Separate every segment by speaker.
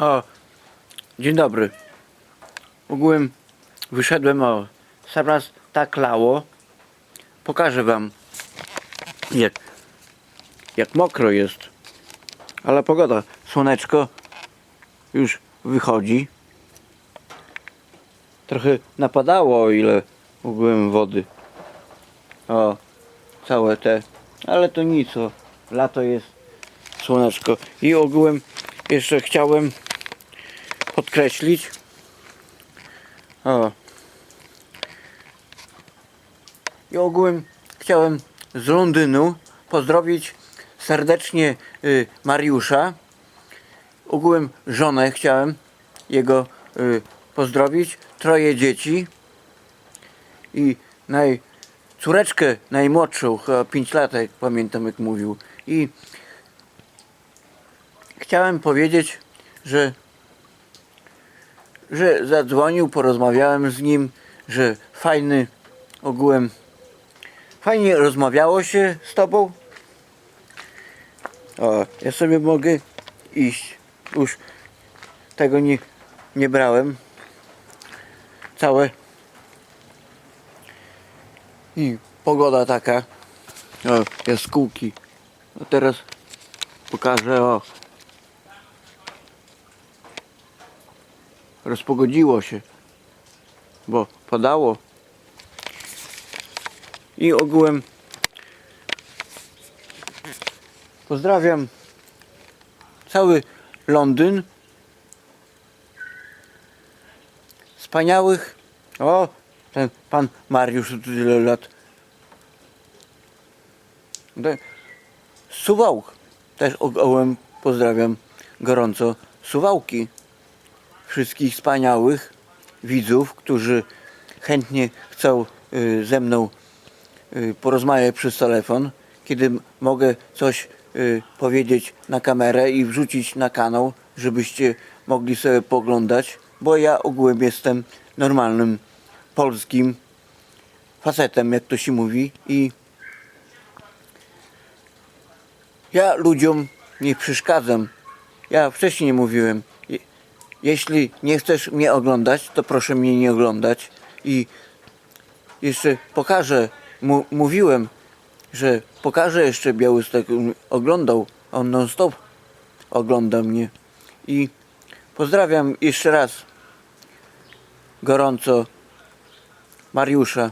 Speaker 1: O, dzień dobry. Ogółem wyszedłem, o, sam raz tak lało. Pokażę wam, jak, jak mokro jest. Ale pogoda, słoneczko już wychodzi. Trochę napadało, ile ogółem wody. O, całe te, ale to nic, o, lato jest, słoneczko. I ogółem jeszcze chciałem podkreślić. O. I ogółem chciałem z Londynu pozdrowić serdecznie y, Mariusza. Ogółem żonę chciałem jego y, pozdrowić. Troje dzieci. I naj, córeczkę najmłodszą, chyba 5 lat, pamiętam jak mówił. I chciałem powiedzieć, że, że zadzwonił, porozmawiałem z nim, że fajny ogółem, fajnie rozmawiało się z tobą. O, ja sobie mogę iść. Już tego nie, nie brałem. Całe. I pogoda taka. O, jaskółki. A teraz pokażę, o. rozpogodziło się, bo padało. I ogółem pozdrawiam cały Londyn. Wspaniałych. O, ten pan Mariusz tyle lat. Suwałk. Też ogółem pozdrawiam gorąco. Suwałki wszystkich wspaniałych widzów, którzy chętnie chcą y, ze mną y, porozmawiać przez telefon, kiedy mogę coś y, powiedzieć na kamerę i wrzucić na kanał, żebyście mogli sobie poglądać, bo ja ogółem jestem normalnym polskim facetem, jak to się mówi i ja ludziom nie przeszkadzam. Ja wcześniej mówiłem, jeśli nie chcesz mnie oglądać, to proszę mnie nie oglądać. I jeszcze pokażę, mu, mówiłem, że pokażę jeszcze Białystok, oglądał, on non stop ogląda mnie. I pozdrawiam jeszcze raz gorąco Mariusza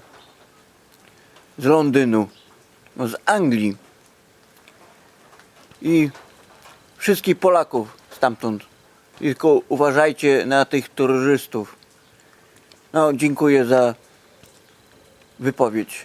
Speaker 1: z Londynu, no z Anglii i wszystkich Polaków stamtąd. Tylko uważajcie na tych terrorystów. No, dziękuję za wypowiedź.